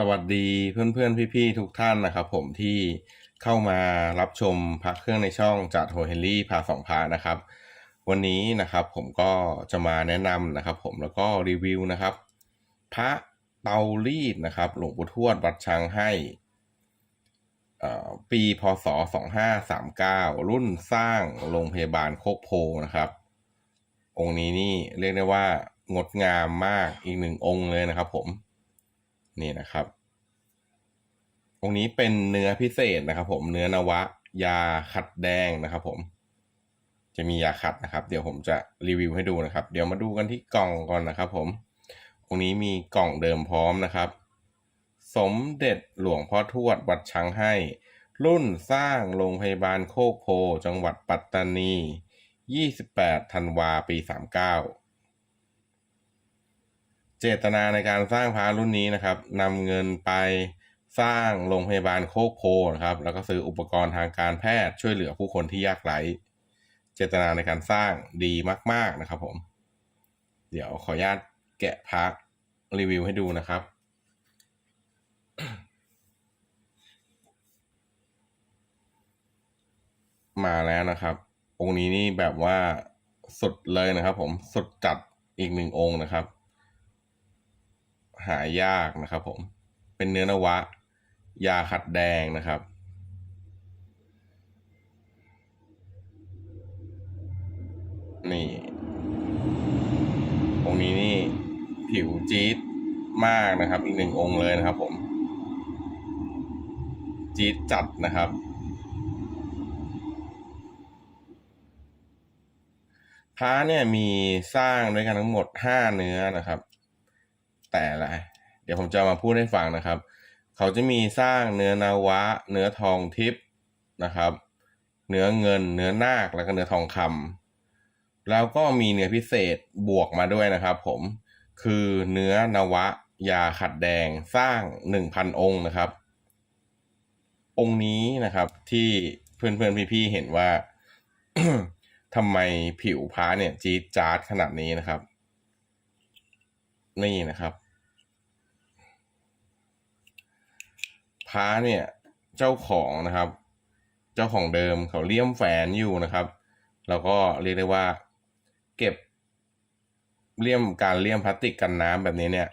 สวัสดีเพื่อนๆ พี่ๆ ทุกท่านนะครับผมที่เข้ามารับชมพักเครื่องในช่องจากโฮเฮนรี่พาสองพานะครับ วันนี้นะครับผมก็จะมาแนะนำนะครับผมแล้วก็รีวิวนะครับ พระเตารีดนะครับหลวงปู่ทวดวัดช้างให้อ่อปีพศ 2539 รุ่นสร้างโรงพยาบาลโคกโพนะครับ องค์นี้นี่เรียกได้ว่างดงามมากอีกหนึ่งองค์เลยนะครับผมนี่นะครับ องค์นี้เป็นเนื้อพิเศษนะครับ ผมเนื้อนวะ ยาขัดแดงนะครับ ผม จะมียาขัดนะครับ เดี๋ยวผมจะรีวิวให้ดูนะครับ เดี๋ยวมาดูกันที่กล่องก่อนนะครับ ผมองค์นี้มีกล่องเดิมพร้อมนะครับ สมเด็จหลวงพ่อทวดวัดช้างให้ รุ่นสร้างโรงพยาบาลโคกโพ จังหวัดปัตตานี 28 ธันวาปี 39เจตนาในการสร้างพระรุ่นนี้นะครับนำเงินไป สร้างโรงพยาบาลโคกโพนะครับ แล้วก็ซื้ออุปกรณ์ทางการแพทย์ช่วยเหลือผู้คนที่ยากไร้เจตนาในการสร้างดีมาก ๆนะครับผม เดี๋ยวขออนุญาตแกะพระรีวิวให้ดูนะครับ มาแล้วนะครับ องค์นี้นี่แบบว่าสุดเลยนะครับ ผมสุดจัดอีกหนึ่งองค์นะครับ หายากนะครับ ผมเป็นเนื้อนวะ ยาขัดแดงนะครับ นี่องค์นี้นี่ผิวจี๊ดมากนะครับ อีกหนึ่งองค์เลยนะครับ ผม จี๊ดจัดนะครับ พระเนี่ยมีสร้างด้วยกันทั้งหมดห้าเนื้อนะครับ แต่ละเดี๋ยวผมจะมาพูดให้ฟังนะครับ เขาจะมีสร้างเนื้อนาวะ เนื้อทองทิพย์นะครับ เนื้อเงิน เนื้อนาคแล้วก็เนื้อทองคำแล้วก็มีเนื้อพิเศษบวกมาด้วยนะครับ ผมคือเนื้อนวะยาขัดแดงสร้างหนึ่งพันองค์นะครับ องค์นี้นะครับที่เพื่อนๆพี่ๆเห็นว่าทำไมผิวพระเนี่ย จี๊ดจ๊าดขนาดนี้นะครับ นี่นะครับ พระเนี่ยเจ้าของนะครับ เจ้าของเดิมเขาเลี่ยมแฝนอยู่นะครับ แล้วก็เรียกได้ว่า เก็บเลี่ยมการเลี่ยมพลาสติกกันน้ำแบบนี้เนี่ย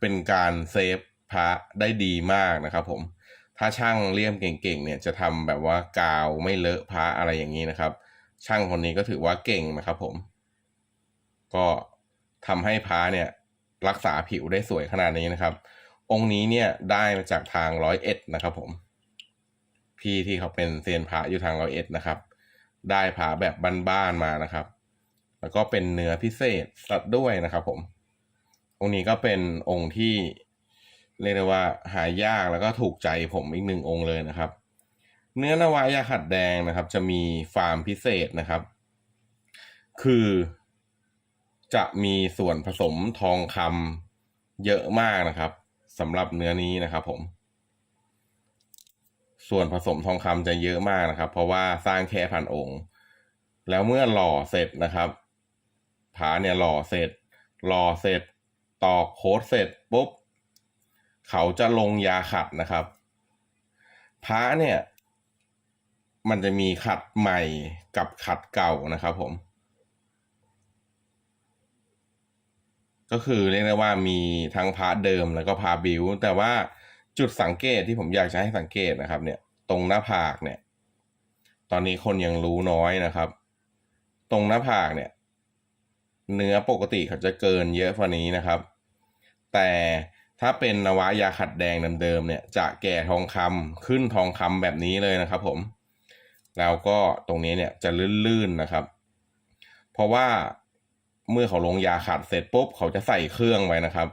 เป็นการเซฟพระได้ดีมากนะครับ ผม ถ้าช่างเลี่ยมเก่งๆเนี่ยจะทำแบบว่ากาวไม่เลอะพระอะไรอย่างนี้นะครับ ช่างคนนี้ก็ถือว่าเก่งนะครับ ผม ก็ทำให้พระเนี่ย รักษาผิวได้สวยขนาดนี้นะครับ องค์นี้เนี่ยได้มาจากทางร้อยเอ็ดนะครับผม พี่ที่เขาเป็นเซียนพระอยู่ทางร้อยเอ็ดนะครับ ได้พระแบบบ้านๆมานะครับ แล้วก็เป็นเนื้อพิเศษสัดด้วยนะครับ ผม องค์นี้ก็เป็นองค์ที่เรียกได้ว่าหายากแล้วก็ถูกใจผมอีกหนึ่งองค์เลยนะครับ เนื้อนวายาขัดแดงนะครับ จะมีฟาร์มพิเศษนะครับ คือจะมีส่วนผสมทองคำเยอะมากนะครับ สำหรับเนื้อนี้นะครับผม ส่วนผสมทองคำจะเยอะมากนะครับ เพราะว่าสร้างแค่พันองค์ แล้วเมื่อหล่อเสร็จนะครับผาเนี่ยหล่อเสร็จ หล่อเสร็จตอกโค้ดเสร็จปุ๊บ เขาจะลงยาขัดนะครับพระเนี่ย มันจะมีขัดใหม่กับขัดเก่านะครับผม ก็คือเรียกได้ว่ามีทั้งพาร์ทเดิมแล้วก็พาร์บิวแต่ว่าจุดสังเกตที่ผมอยากจะให้สังเกตนะครับ เนี่ย ตรงหน้าผากเนี่ย ตอนนี้คนยังรู้น้อยนะครับ ตรงหน้าผากเนี่ย เนื้อปกติเขาจะเกินเยอะกว่านี้นะครับ แต่ถ้าเป็นนวายาขัดแดงเดิมๆเนี่ย จะแก่ทองคำขึ้นทองคำแบบนี้เลยนะครับ ผม แล้วก็ตรงนี้เนี่ยจะลื่นๆนะครับ เพราะว่า เมื่อเขาลงยาขัดเสร็จปุ๊บเขาจะใส่เครื่องไว้นะครับ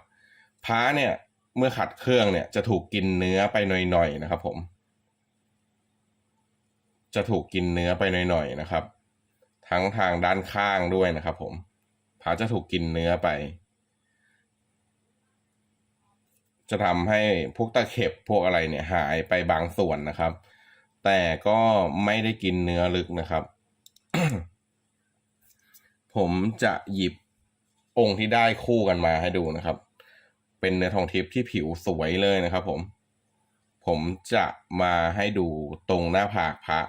พ้าเนี่ยเมื่อขัดเครื่องเนี่ยจะถูกกินเนื้อไปหน่อยๆนะครับ ผม จะถูกกินเนื้อไปหน่อยๆนะครับ ทั้งทางด้านข้างด้วยนะครับ ผมพ้าจะถูกกินเนื้อไป จะทำให้พวกตะเข็บพวกอะไรเนี่ย หายไปบางส่วนนะครับ แต่ก็ไม่ได้กินเนื้อลึกนะครับ ผมจะหยิบองค์ที่ได้คู่กันมาให้ดูนะครับ เป็นเนื้อทองทิพย์ที่ผิวสวยเลยนะครับ ผม ผมจะมาให้ดูตรงหน้าผากพระ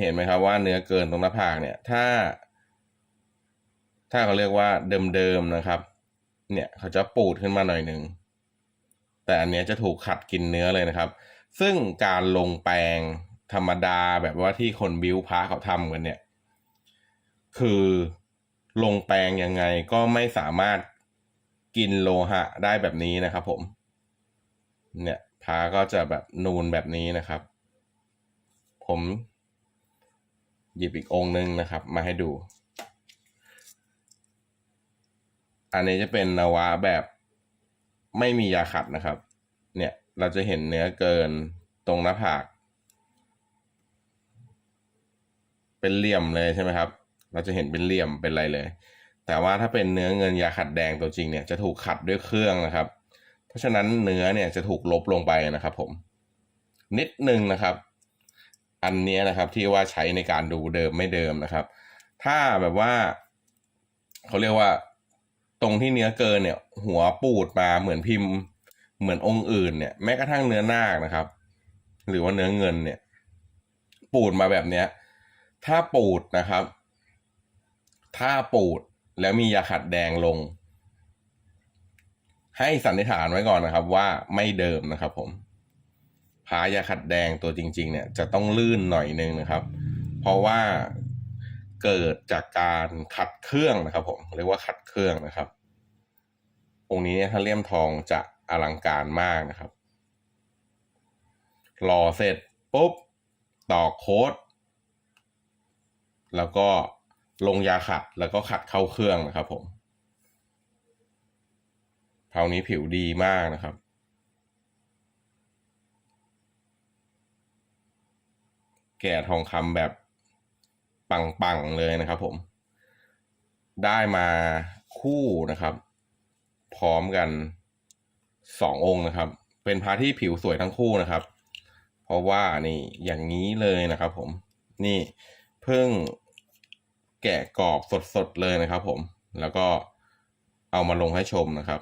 เห็นไหมครับว่าเนื้อเกินตรงหน้าผากเนี่ย ถ้า ถ้าเขาเรียกว่าเดิมๆนะครับ เนี่ยเขาจะปูดขึ้นมาหน่อยหนึ่งแต่อันเนี้ยจะถูกขัดกินเนื้อเลยนะครับ ซึ่งการลงแปรงธรรมดาแบบว่าที่คนบิวพระเขาทำกันเนี่ย คือลงแปรงยังไงก็ไม่สามารถกินโลหะได้แบบนี้นะครับผม เนี่ยพระก็จะแบบนูนแบบนี้นะครับ ผม หยิบอีกองค์หนึ่งนะครับ มาให้ดู อันนี้จะเป็นนวะแบบไม่มียาขัดนะครับ เนี่ยเราจะเห็นเนื้อเกินตรงหน้าผาก เป็นเหลี่ยมเลยใช่ไหมครับ เราจะเห็นเป็นเหลี่ยมเป็นอะไรเลย แต่ว่าถ้าเป็นเนื้อเงินยาขัดแดงตัวจริงเนี่ยจะถูกขัดด้วยเครื่องนะครับ เพราะฉะนั้นเนื้อเนี่ยจะถูกลบลงไปนะครับผมนิดนึงนะครับ อันนี้นะครับที่ว่าใช้ในการดูเดิมไม่เดิมนะครับ ถ้าแบบว่าเขาเรียกว่าตรงที่เนื้อเกินเนี่ย หัวปูดมาเหมือนพิมพ์ เหมือนองค์อื่นเนี่ยแม้กระทั่งเนื้อนาคนะครับ หรือว่าเนื้อเงินเนี่ย ปูดมาแบบเนี้ย ถ้าปูดนะครับ ถ้าปูดแล้วมียาขัดแดงลง ให้สันนิษฐานไว้ก่อนนะครับ ว่าไม่เดิมนะครับ ผมพายาขัดแดงตัวจริง ๆ เนี่ย จะต้องลื่นหน่อยนึงนะครับ เพราะว่าเกิดจากการขัดเครื่องนะครับ ผมเรียกว่าขัดเครื่องนะครับองค์นี้เนี่ยถ้าเลี่ยมทองจะอลังการมากนะครับรอเสร็จปุ๊บต่อโค้ดแล้วก็ ลงยาขัดแล้วก็ขัดเข้าเครื่องนะครับผมเท่านี้ผิวดีมากนะครับ แก่ทองคำแบบปังๆเลยนะครับผม ได้มาคู่นะครับ พร้อมกันสององค์นะครับ เป็นพระที่ผิวสวยทั้งคู่นะครับ เพราะว่านี่อย่างนี้เลยนะครับผม นี่เพิ่ง แกะกรอบสดๆเลยนะครับ ผม แล้วก็เอามาลงให้ชมนะครับ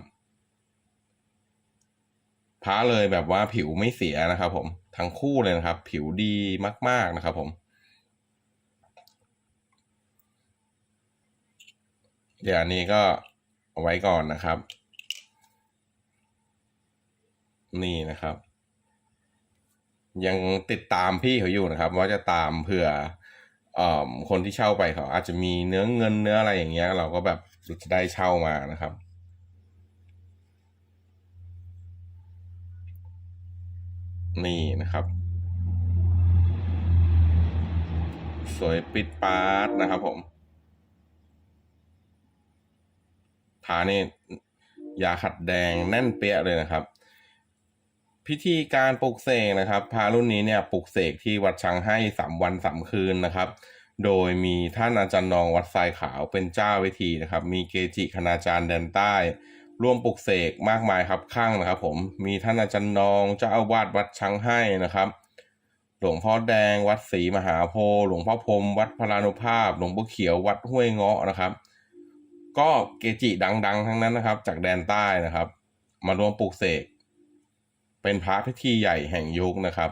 พระเลยแบบว่าผิวไม่เสียนะครับ ผม ทั้งคู่เลยนะครับ ผิวดีมาก ๆนะครับ ผม เดี๋ยวอันนี้ก็เอาไว้ก่อนนะครับ นี่นะครับ ยังติดตามพี่เขาอยู่นะครับ ว่าจะตามเผื่อเอ่อ คนที่เช่าไปเขาอาจจะมีเนื้อเงินเนื้ออะไรอย่างเงี้ย เราก็แบบจะได้เช่ามานะครับ นี่นะครับ สวยปิดปาร์ตนะครับผมผานี่ยาขัดแดงแน่นเปี้ยเลยนะครับ พิธีการปลุกเสกนะครับพารุ่นนี้เนี่ยปลุกเสกที่วัดช้างให้สามวันสามคืนนะครับ โดยมีท่านอาจารย์นองวัดทรายขาวเป็นเจ้าวิธีนะครับ มีเกจิคณาจารย์แดนใต้ร่วมปลุกเสกมากมายครับข้างนะครับ ผมมีท่านอาจารย์นองเจ้าอาวาสวัดช้างให้นะครับ หลวงพ่อแดงวัดศรีมหาโพธิ์หลวงพ่อพรมวัดพลานุภาพ หลวงปู่เขียววัดห้วยเงาะนะครับ ก็เกจิดังๆ ทั้งนั้นนะครับ จากแดนใต้นะครับ มาร่วมปลุกเสก เป็นพระพิธีใหญ่แห่งยุคนะครับ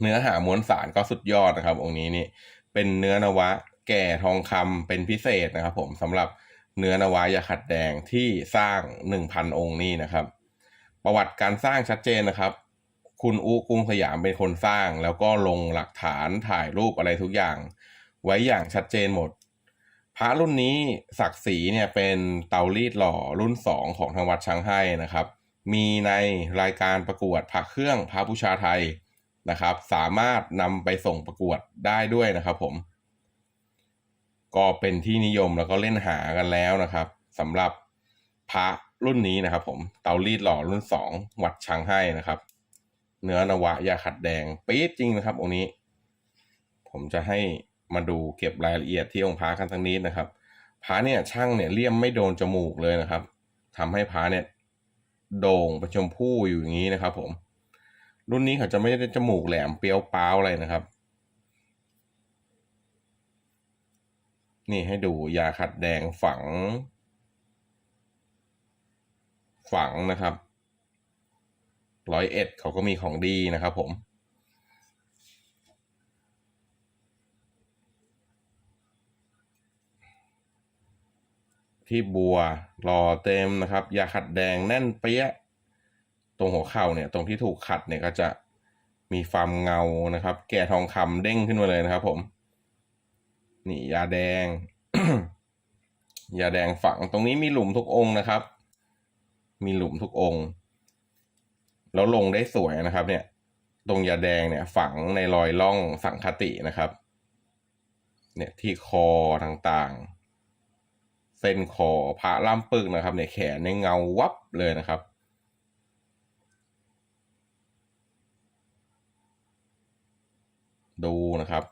เนื้อหามวลสารก็สุดยอดนะครับ องค์นี้นี่เป็นเนื้อนวะแก่ทองคำเป็นพิเศษนะครับ ผมสำหรับเนื้อนวะยาขัดแดงที่สร้างหนึ่งพันองค์นี้นะครับ ประวัติการสร้างชัดเจนนะครับ คุณอุกรุงสยามเป็นคนสร้าง แล้วก็ลงหลักฐานถ่ายรูปอะไรทุกอย่าง ไว้อย่างชัดเจนหมด พระรุ่นนี้ศักดิ์ศรีเนี่ยเป็นเตารีดหล่อรุ่นสองของทางวัดช้างให้นะครับ มีในรายการประกวดพระเครื่องพระบูชาไทยนะครับ สามารถนำไปส่งประกวดได้ด้วยนะครับผม ก็เป็นที่นิยมแล้วก็เล่นหากันแล้วนะครับสำหรับพระรุ่นนี้นะครับผมเตารีดหล่อรุ่นสองวัดช้างให้นะครับ เนื้อนวะยาขัดแดงปี๊ดจริงนะครับองค์นี้ ผมจะให้มาดูเก็บรายละเอียดที่องค์พระกันทั้งนี้นะครับพระเนี่ยช่างเนี่ยเลี่ยมไม่โดนจมูกเลยนะครับทำให้พระเนี่ย โด่งเป็นชมพู่อยู่อย่างนี้นะครับ ผม รุ่นนี้เขาจะไม่ได้จมูกแหลมเปรี้ยวป้าวอะไรนะครับ นี่ให้ดูยาขัดแดงฝัง ฝังนะครับร้อยเอ็ดเขาก็มีของดีนะครับผม ที่บัวรอเต็มนะครับยาขัดแดงแน่นเปี้ยตรงหัวเข่าเนี่ยตรงที่ถูกขัดเนี่ยก็จะมีความเงานะครับ แก่ทองคำเด้งขึ้นมาเลยนะครับผมนี่ยาแดง ยาแดงฝังตรงนี้มีหลุมทุกองค์นะครับ มีหลุมทุกองค์แล้วลงได้สวยนะครับ เนี่ย ตรงยาแดงเนี่ย ฝังในรอยล่องสังคตินะครับ เนี่ยที่คอต่างๆ เส้นคอพระล่ำปึกนะครับเนี่ยแขนในเงาวับเลยนะครับ ดูนะครับ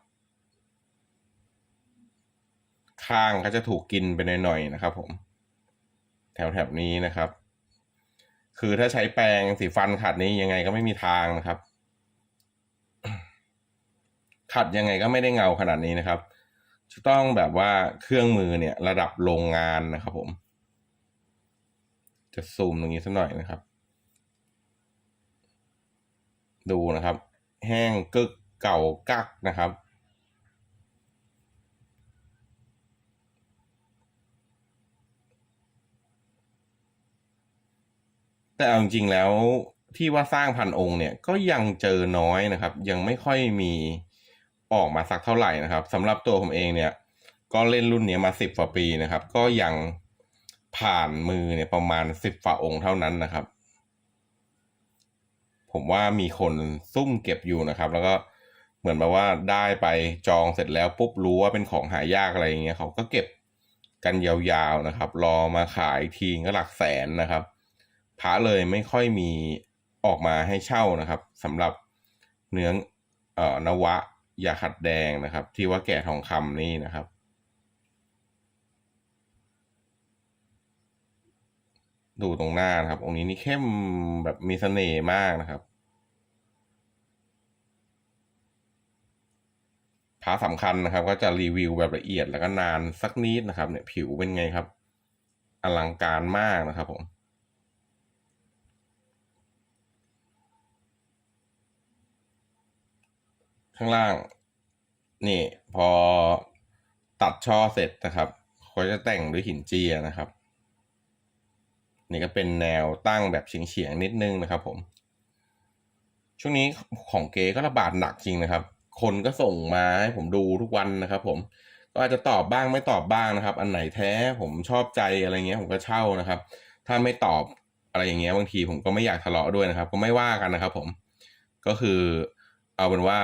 ข้างก็จะถูกกินไปหน่อยๆนะครับ ผม แถวๆนี้นะครับ คือถ้าใช้แปรงสีฟันขัดนี้ยังไงก็ไม่มีทางนะครับ ขัดยังไงก็ไม่ได้เงาขนาดนี้นะครับ จะต้องแบบว่าเครื่องมือเนี่ยระดับโรงงานนะครับผม จะซูมตรงนี้สักหน่อยนะครับ ดูนะครับ แห้งกึกเก่ากักนะครับ แต่เอาจริงๆแล้วที่ว่าสร้างพันองค์เนี่ยก็ยังเจอน้อยนะครับ ยังไม่ค่อยมี ออกมาสักเท่าไหร่นะครับสำหรับตัวผมเองเนี่ย ก็เล่นรุ่นนี้มาสิบกว่าปีนะครับ ก็ยังผ่านมือเนี่ยประมาณสิบฝ่าองค์เท่านั้นนะครับ ผมว่ามีคนซุ่มเก็บอยู่นะครับ แล้วก็เหมือนแบบว่าได้ไปจองเสร็จแล้วปุ๊บรู้ว่าเป็นของหายากอะไรอย่างเงี้ยเขาก็เก็บกันยาวๆนะครับ รอมาขายทีก็หลักแสนนะครับพระเลยไม่ค่อยมีออกมาให้เช่านะครับสำหรับเนื้อเอ่อนวะ ยาขัดแดงนะครับ ที่ว่าแก่ทองคำนี่นะครับ ดูตรงหน้านะครับ องค์นี้นี่เข้มแบบมีเสน่ห์มากนะครับพระสำคัญนะครับ ก็จะรีวิวแบบละเอียดแล้วก็นานสักนิดนะครับ เนี่ยผิวเป็นไงครับ อลังการมากนะครับผม ข้างล่าง นี่พอตัดช่อเสร็จนะครับเขาจะแต่งด้วยหินเจียนะครับ นี่ก็เป็นแนวตั้งแบบเฉียงๆนิดนึงนะครับ ผม ช่วงนี้ของเก๋ก็ระบาดหนักจริงนะครับ คนก็ส่งมาให้ผมดูทุกวันนะครับ ผมก็อาจจะตอบบ้างไม่ตอบบ้างนะครับ อันไหนแท้ผมชอบใจอะไรเงี้ย ผมก็เช่านะครับ ถ้าไม่ตอบอะไรอย่างเงี้ยบางทีผมก็ไม่อยากทะเลาะด้วยนะครับ ก็ไม่ว่ากันนะครับ ผมก็คือเอาเป็นว่า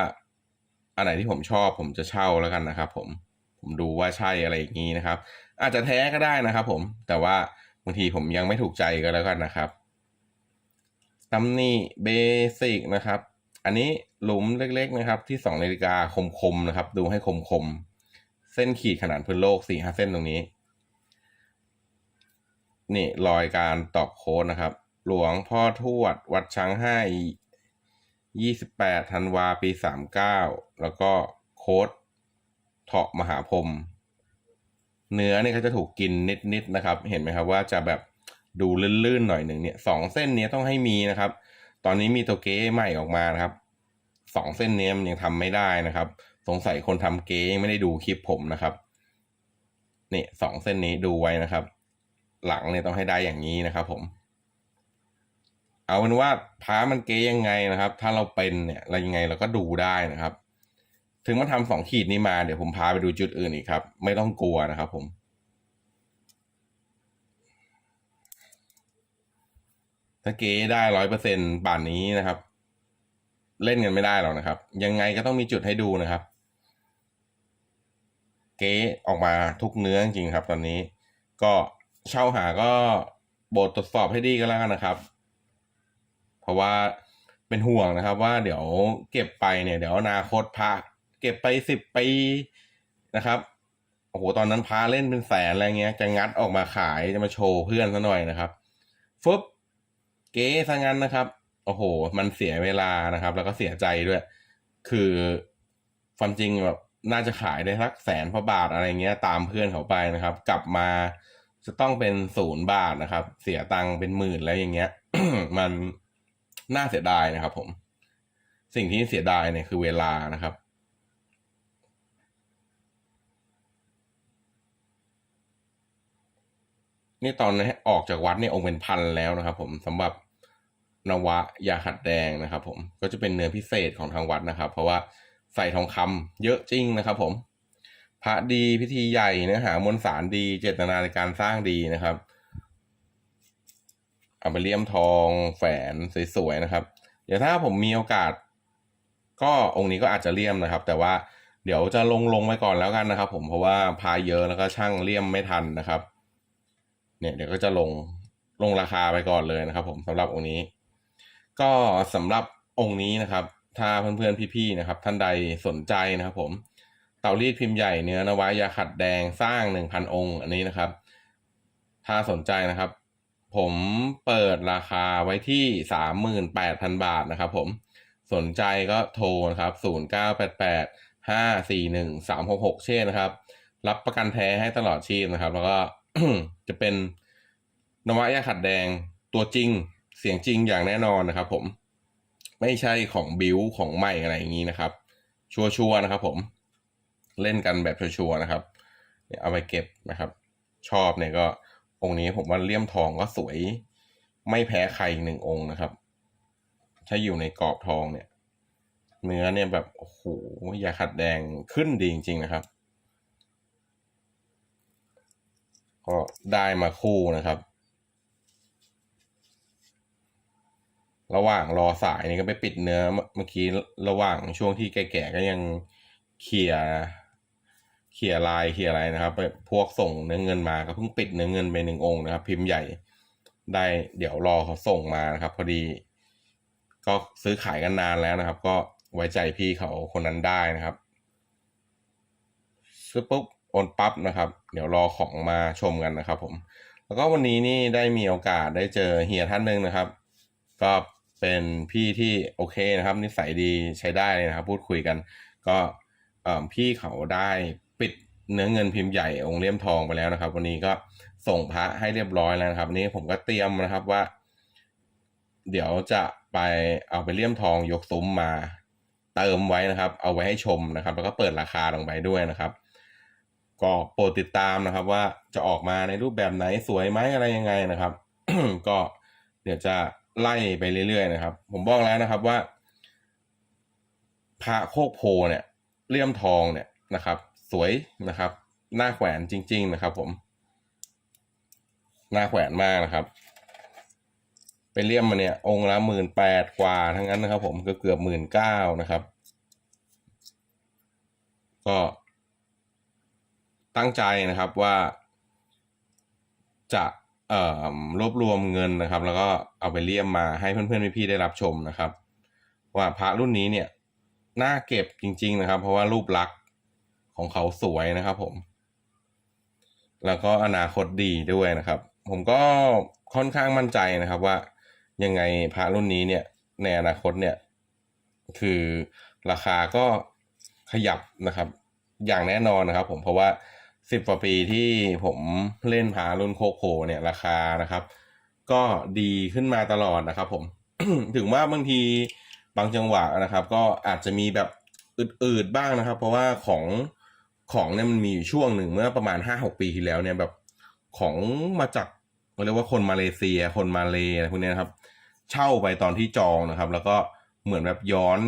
อันไหนที่ผมชอบผมจะเช่าแล้วกันนะครับ ผมผมดูว่าใช่อะไรอย่างนี้นะครับ อาจจะแท้ก็ได้นะครับ ผมแต่ว่าบางทีผมยังไม่ถูกใจก็แล้วกันนะครับตำหนี่เบสิกนะครับ อันนี้หลุมเล็กๆนะครับ ที่สองนาฬิกาคมๆนะครับ ดูให้คมๆเส้นขีดขนาดพื้นโลกสี่ห้าเส้นตรงนี้ นี่รอยการตอกโค้ดนะครับ หลวงพ่อทวด วัดช้างให้ ยี่สิบแปดธันวาปีสามเก้าแล้วก็โค้ดเถาะมหาพรมเนื้อเนี่ยเขาจะถูกกินนิดๆนะครับ เห็นไหมครับว่าจะแบบดูลื่นๆหน่อยหนึ่งเนี่ยสองเส้นเนี้ยต้องให้มีนะครับ ตอนนี้มีตัวเก๊ใหม่ออกมานะครับสองเส้นเนี้ยมันยังทำไม่ได้นะครับ สงสัยคนทำเก๊ยังไม่ได้ดูคลิปผมนะครับนี่สองเส้นนี้ดูไว้นะครับ หลังเนี่ยต้องให้ได้อย่างนี้นะครับผม เอาเป็นว่าพ้ามันเก๊ยังไงนะครับ ถ้าเราเป็นเนี่ยเรยังไงเราก็ดูได้นะครับ ถึงมันทำสองขีดนี้มาเดี๋ยวผมพาไปดูจุดอื่นอีกครับ ไม่ต้องกลัวนะครับผมถ้าเก๊ได้ร้อยเปอร์เซ็นต์ป่านนี้นะครับ เล่นกันไม่ได้หรอกนะครับ ยังไงก็ต้องมีจุดให้ดูนะครับ เก๊ออกมาทุกเนื้อจริงครับ ตอนนี้ ก็เช่าหาก็บทตรวจสอบให้ดีก็แล้วกันนะครับ เพราะว่าเป็นห่วงนะครับว่าเดี๋ยวเก็บไปเนี่ยเดี๋ยวอนาคตพระเก็บไปสิบปีนะครับโอ้โหตอนนั้นพระเล่นเป็นแสนอะไรเงี้ย จะงัดออกมาขายจะมาโชว์เพื่อนซะหน่อยนะครับฟึบเก๋ซะงั้นนะครับโอ้โห มันเสียเวลานะครับ แล้วก็เสียใจด้วย คือความจริงแบบน่าจะขายได้สักแสนพระบาทอะไรเงี้ย ตามเพื่อนเขาไปนะครับ กลับมาจะต้องเป็นศูนย์บาทนะครับ เสียตังค์เป็นหมื่นแล้วอย่างเงี้ย มัน น่าเสียดายนะครับ ผม สิ่งที่เสียดายเนี่ยคือเวลานะครับนี่ตอนนี้ออกจากวัดเนี่ยองค์เป็นพันแล้วนะครับ ผมสำหรับนวะยาขัดแดงนะครับ ผมก็จะเป็นเนื้อพิเศษของทางวัดนะครับ เพราะว่าใส่ทองคำเยอะจริงนะครับ ผม พระดีพิธีใหญ่เนื้อหามวลสารดี เจตนาในการสร้างดีนะครับ อาไปเลี่ยมทองแฝนสวยๆนะครับ เดี๋ยวถ้าผมมีโอกาส ก็องค์นี้ก็อาจจะเลี่ยมนะครับ แต่ว่าเดี๋ยวจะลงลงไว้ก่อนแล้วกันนะครับ ผมเพราะว่าพายเยอะแล้วก็ช่างเลี่ยมไม่ทันนะครับ เนี่ยเดี๋ยวก็จะลงลงราคาไปก่อนเลยนะครับ ผมสำหรับองค์นี้ ก็สำหรับองค์นี้นะครับ ถ้าเพื่อนๆพี่ๆนะครับ ท่านใดสนใจนะครับ ผมเตารีดพิมพ์ใหญ่เนื้อนวายาขัดแดงสร้างหนึ่งพันองค์ อันนี้นะครับ ถ้าสนใจนะครับ ผมเปิดราคาไว้ที่สามหมื่นแปดพันบาทนะครับผมสนใจก็โทรนะครับศูนย์เก้าแปดแปดห้าสี่หนึ่งสามหกหกเช่นนะครับ รับประกันแท้ให้ตลอดชีพนะครับ แล้วก็จะเป็นนวายาขัดแดงตัวจริงเสียงจริงอย่างแน่นอนนะครับผมไม่ใช่ของบิวของใหม่อะไรอย่างนี้นะครับ ชัวร์ๆนะครับผมเล่นกันแบบชัวร์ๆนะครับเอาไปเก็บนะครับ ชอบเนี่ยก็ องค์นี้ผมว่าเลี่ยมทองก็สวยไม่แพ้ใครหนึ่งองค์นะครับ ถ้าอยู่ในกรอบทองเนี่ย เนื้อเนี่ยแบบโอ้โหยาขัดแดงขึ้นดีจริง ๆ นะครับ ก็ได้มาคู่นะครับ ระหว่างรอสายนี่ก็ไปปิดเนื้อเมื่อกี้ระหว่างช่วงที่แก่ๆก็ยังเขี่ย เขี่ยลายเขี่ยอะไรนะครับไปพวกส่งเนื้อเงินมาก็เพิ่งปิดเนื้อเงินไปหนึ่งองค์นะครับ พิมพ์ใหญ่ได้เดี๋ยวรอเขาส่งมานะครับ พอดี ก็ซื้อขายกันนานแล้วนะครับ ก็ไว้ใจพี่เขาคนนั้นได้นะครับซื้อปุ๊บโอนปั๊บนะครับ เดี๋ยวรอของมาชมกันนะครับ ผม แล้วก็วันนี้นี่ได้มีโอกาสได้เจอเฮียท่านหนึ่งนะครับ ก็เป็นพี่ที่โอเคนะครับ นิสัยดีใช้ได้เลยนะครับ พูดคุยกัน ก็พี่เขาได้ ปิดเนื้อเงินพิมพ์ใหญ่องค์เลี่ยมทองไปแล้วนะครับ วันนี้ก็ส่งพระให้เรียบร้อยแล้วนะครับนนี้ผมก็เตรียมนะครับว่า เดี๋ยวจะไปเอาไปเลี่ยมทองยกซุ้มมาเติมไว้นะครับ เอาไว้ให้ชมนะครับ แล้วก็เปิดราคาลงไปด้วยนะครับ ก็โปรดติดตามนะครับ ว่าจะออกมาในรูปแบบไหนสวยไหมอะไรยังไงนะครับ ก็เดี๋ยวจะไล่ไปเรื่อยๆนะครับ ผมบอกแล้วนะครับว่าพระโคกโพเนี่ยเลี่ยมทองเนี่ยนะครับ สวยนะครับ หน้าแขวนจริง ๆ นะครับ ผม หน้าแขวนมากนะครับ ไปเลี่ยมมาเนี่ย องค์ละหมื่นแปดกว่าทั้งนั้นนะครับ ผมก็เกือบหมื่นเก้านะครับ ก็ตั้งใจนะครับว่าจะเอ่อรวบรวมเงินนะครับ แล้วก็เอาไปเลี่ยมมาให้เพื่อนๆพี่ๆได้รับชมนะครับ ว่าพระรุ่นนี้เนี่ยน่าเก็บจริง ๆ นะครับ เพราะว่ารูปลักษณ์ ของเขาสวยนะครับผม แล้วก็อนาคตดีด้วยนะครับ ผมก็ค่อนข้างมั่นใจนะครับว่ายังไงพระรุ่นนี้เนี่ย ในอนาคตเนี่ย คือราคาก็ขยับนะครับ อย่างแน่นอนนะครับผมเพราะว่าสิบกว่าปีที่ผมเล่นพารุ่นโคโคเนี่ยราคานะครับ ก็ดีขึ้นมาตลอดนะครับผมถึงว่าบางทีบางจังหวะนะครับ ก็อาจจะมีแบบอืดๆบ้างนะครับ เพราะว่าของ ของเนี่ยมันมีอยู่ช่วงหนึ่งเมื่อประมาณห้าหกปีที่แล้วเนี่ยแบบของมาจากเรียกว่าคนมาเลเซีย คนมาเลอะไรพวกนี้นะครับ เช่าไปตอนที่จองนะครับ แล้วก็เหมือนแบบย้อน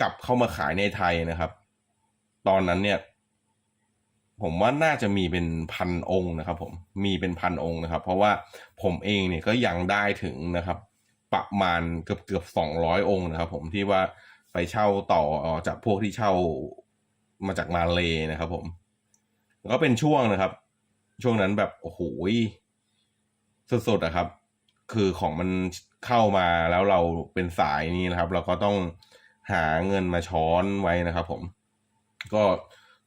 กลับเข้ามาขายในไทยนะครับ ตอนนั้นเนี่ย ผมว่าน่าจะมีเป็นพันองค์นะครับ ผมมีเป็นพันองค์นะครับ เพราะว่าผมเองเนี่ยก็ยังได้ถึงนะครับ ประมาณเกือบเกือบสองร้อยองค์นะครับ ผมที่ว่าไปเช่าต่อจากพวกที่เช่า มาจากมาเลยนะครับผมก็เป็นช่วงนะครับ ช่วงนั้นแบบโอ้โหสุดๆอะครับ คือของมันเข้ามาแล้วเราเป็นสายนี้นะครับ เราก็ต้องหาเงินมาช้อนไว้นะครับ ผม ก็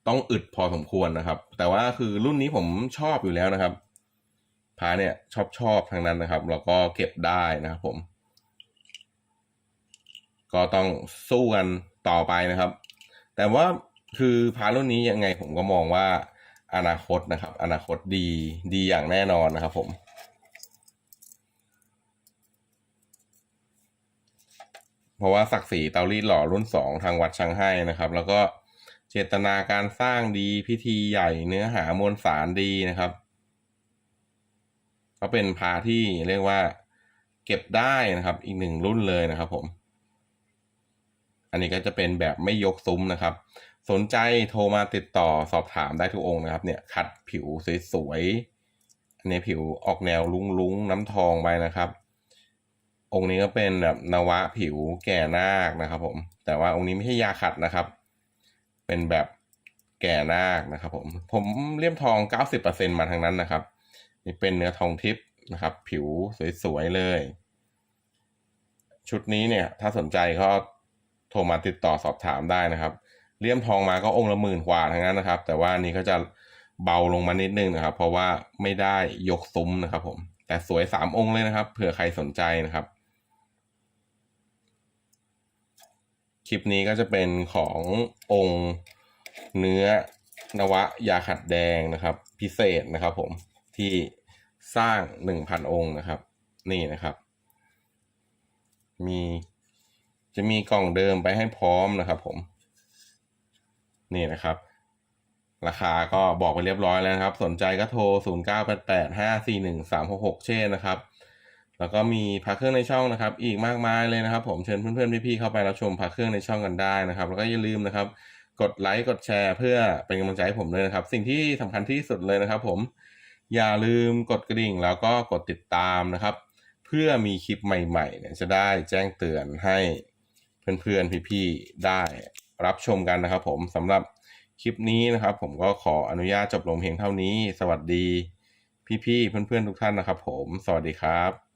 ต้องอึดพอสมควรนะครับ แต่ว่าคือรุ่นนี้ผมชอบอยู่แล้วนะครับพาเนี่ยชอบชอบทางนั้นนะครับแล้วก็เก็บได้นะครับผม ก็ต้องสู้กันต่อไปนะครับ แต่ว่า คือพารุ่นนี้ยังไงผมก็มองว่าอนาคตนะครับ อนาคตดีดีอย่างแน่นอนนะครับผมเพราะว่าศักดิ์ศรีเตารีดหล่อรุ่นสองทางวัดชังไห้นะครับ แล้วก็เจตนาการสร้างดีพิธีใหญ่เนื้อหามวลสารดีนะครับ ก็เป็นพาที่เรียกว่า เก็บได้นะครับ อีกหนึ่งรุ่นเลยนะครับ ผม อันนี้ก็จะเป็นแบบไม่ยกซุ้มนะครับ สนใจโทรมาติดต่อสอบถามได้ทุกองค์นะครับ เนี่ยขัดผิวสวยๆอันนี้ผิวออกแนวลุ้งๆน้ำทองไปนะครับ องค์นี้ก็เป็นแบบนวะผิวแก่นาคนะครับ ผม แต่ว่าองค์นี้ไม่ใช่ยาขัดนะครับ เป็นแบบแก่นาคนะครับ ผม ผมเลี่ยมทอง 90%มาทางนั้นนะครับ นี่เป็นเนื้อทองทิพย์นะครับ ผิวสวยๆเลย ชุดนี้เนี่ย ถ้าสนใจก็โทรมาติดต่อสอบถามได้นะครับ เลี่ยมทองมาก็องค์ละหมื่นกว่าทั้งนั้นนะครับ แต่ว่านนี้ก็จะเบาลงมานิดนึงนะครับ เพราะว่าไม่ได้ยกซุ้มนะครับผมแต่สวยสามองค์เลยนะครับ เผื่อใครสนใจนะครับ คลิปนี้ก็จะเป็นขององค์เนื้อนวะยาขัดแดงนะครับ พิเศษนะครับผมที่สร้างหนึ่งพันองค์นะครับ นี่นะครับ มีจะมีกล่องเดิมไปให้พร้อมนะครับผม นี่นะครับ ราคาก็บอกไปเรียบร้อยแล้วนะครับ สนใจก็โทร 0 9 8 8 5 4 1 3 6 6 เช่นนะครับ แล้วก็มีพักเครื่องในช่องนะครับ อีกมากมายเลยนะครับ ผมเชิญเพื่อนๆพี่ๆเข้าไปรับชมพักเครื่องในช่องกันได้นะครับ แล้วก็อย่าลืมนะครับ กดไลค์กดแชร์เพื่อเป็นกำลังใจให้ผมด้วยนะครับ สิ่งที่สำคัญที่สุดเลยนะครับ ผมอย่าลืมกดกระดิ่งแล้วก็กดติดตามนะครับ เพื่อมีคลิปใหม่ๆเนี่ยจะได้แจ้งเตือนให้เพื่อนๆพี่ๆได้ รับชมกันนะครับผมสำหรับคลิปนี้นะครับ ผมก็ขออนุญาตจบลงเพียงเท่านี้ สวัสดีพี่ๆเพื่อนๆทุกท่านนะครับ ผม สวัสดีครับ